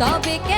তবে কেন